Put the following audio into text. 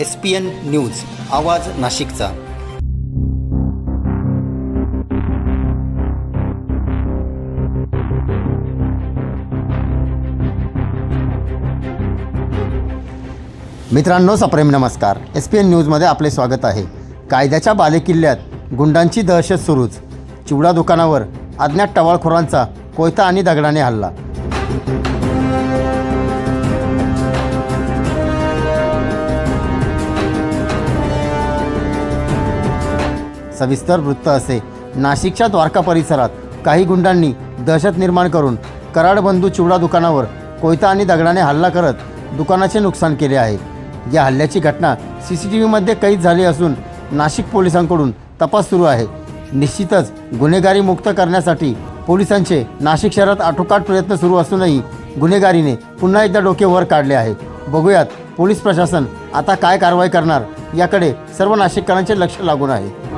S P N news आवाज नाशिकचा. मित्रांनो सप्रेम नमस्कार. एस पी एन न्यूजमध्ये आपले स्वागत आहे. कायद्याच्या बालेकिल्ल्यात गुंडांची दहशत सुरूच. चिवडा दुकानावर अज्ञात टवाळखोरांचा कोयता आणि दगडाने हल्ला. सविस्तर वृत्त असे. नाशिकच्या द्वारका परिसरात काही गुंडांनी दहशत निर्माण करून कराड बंधू चिवडा दुकानावर कोयता आणि दगडाने हल्ला करत दुकानाचे नुकसान केले आहे. या हल्ल्याची घटना सी सी टी व्हीमध्ये कैद झाली असून नाशिक पोलिसांकडून तपास सुरू आहे. निश्चितच गुन्हेगारी मुक्त करण्यासाठी पोलिसांचे नाशिक शहरात आटोकाट प्रयत्न सुरू असूनही गुन्हेगारीने पुन्हा एकदा डोके वर काढले आहे. बघूयात पोलीस प्रशासन आता काय कारवाई करणार याकडे सर्व नाशिककरांचे लक्ष लागून आहे.